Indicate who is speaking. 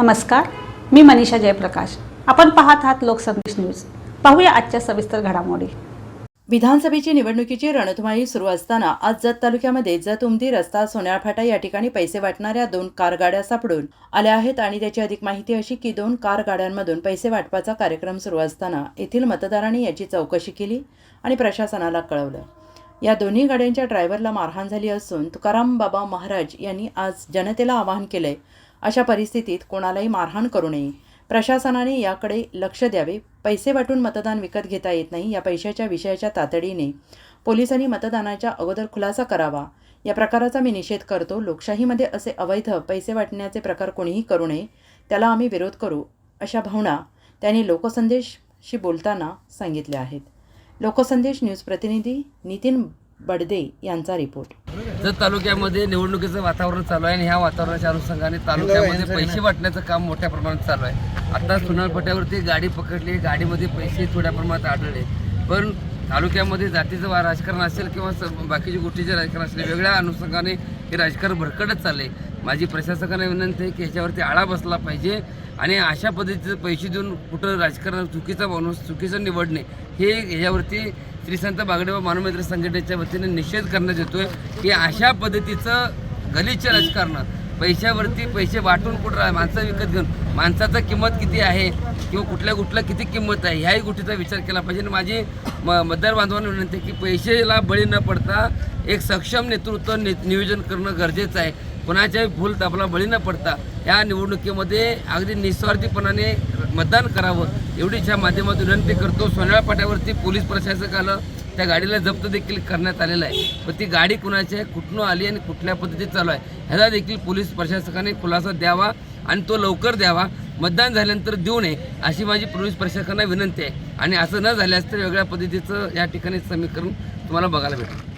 Speaker 1: नमस्कार मी मनीषा जयप्रकाश. आपण पाहत आहात लोकसंदेश न्यूज. पाहूया आजच्या सविस्तर घडामोडी.
Speaker 2: विधानसभेची निवडणुकीची रणधुमाळी सुरू असताना आज जत तालुक्यामध्ये जत उमदी रस्ता सोन्याळफाटा या ठिकाणी पैसे वाटणाऱ्या दोन कार गाड्या सापडून आल्या आहेत आणि त्याची अधिक माहिती अशी की दोन कार गाड्यांमधून पैसे वाटपाचा कार्यक्रम सुरू असताना येथील मतदारांनी याची चौकशी केली आणि प्रशासनाला कळवलं. या दोन्ही गाड्यांच्या ड्रायव्हरला मारहाण झाली असून तुकाराम बाबा महाराज यांनी आज जनतेला आवाहन केलंय अशा परिस्थितीत कोणालाही मारहाण करू नये. प्रशासनाने याकडे लक्ष द्यावे. पैसे वाटून मतदान विकत घेता येत नाही या पैशाच्या विषयाच्या तातडीने पोलिसांनी मतदानाच्या अगोदर खुलासा करावा. या प्रकाराचा मी निषेध करतो. लोकशाहीमध्ये असे अवैध पैसे वाटण्याचे प्रकार कोणीही करू नये. त्याला आम्ही विरोध करू अशा भावना त्यांनी लोकसंदेशशी बोलताना सांगितल्या आहेत. लोकसंदेश न्यूज प्रतिनिधी नितीन बडदे यांचा रिपोर्ट.
Speaker 3: जत तालुक्यामध्ये निवडणुकीचं वातावरण चालू आहे आणि ह्या वातावरणाच्या अनुषंगाने तालुक्यामध्ये पैसे वाटण्याचं काम मोठ्या प्रमाणात चालू आहे. आता सुनारपट्यावरती गाडी पकडली गाडीमध्ये पैसे थोड्या प्रमाणात आढळले. पण तालुक्यामध्ये जातीचं वा- राजकारण असेल किंवा स- बाकीची गोष्टीचे राजकारण असेल वेगळ्या अनुषंगाने हे राजकारण भरकटत चालले माझी प्रशासकांना विनंती आहे की ह्याच्यावरती आळा बसला पाहिजे आणि अशा पद्धतीचे पैसे देऊन कुठं राजकारण चुकीचा माणूस चुकीचं निवडणे हे ह्याच्यावरती श्री संत बागडे व मानवमित्र संघटनेच्या वतीने निषेध करण्यात येतोय की अशा पद्धतीचं गलिच्छ राजकारण पैशावरती पैसे वाटून कुठं माणसं विकत घेऊन माणसाचा किंमत किती आहे किंवा कुठल्या कुठल्या किती किंमत आहे ह्याही गोष्टीचा विचार केला पाहिजे. आणि माझी म मतदार बांधवांना विनंती आहे की पैशाला बळी न पडता एक सक्षम नेतृत्व नि नियोजन करणं गरजेचं आहे. कोणाच्याही भूल तापला बळी न पडता या निवडणुकीमध्ये अगदी निस्वार्थीपणाने मतदान करावं एवढीच्या माध्यमातून विनंती करतो. सोनाळा पाट्यावरती पोलीस प्रशासक आलं. त्या गाडीला जप्त देखील करण्यात आलेला आहे. पण ती गाडी कुणाची आहे कुठनं आली आणि कुठल्या पद्धतीत चालू आहे ह्याचा देखील पोलीस प्रशासकाने खुलासा द्यावा आणि तो लवकर द्यावा. मतदान झाल्यानंतर देऊ नये अशी माझी पोलीस प्रशासकांना विनंती आहे. आणि असं न झाल्यास तर वेगळ्या पद्धतीचं या ठिकाणी समीकरण तुम्हाला बघायला भेटेल.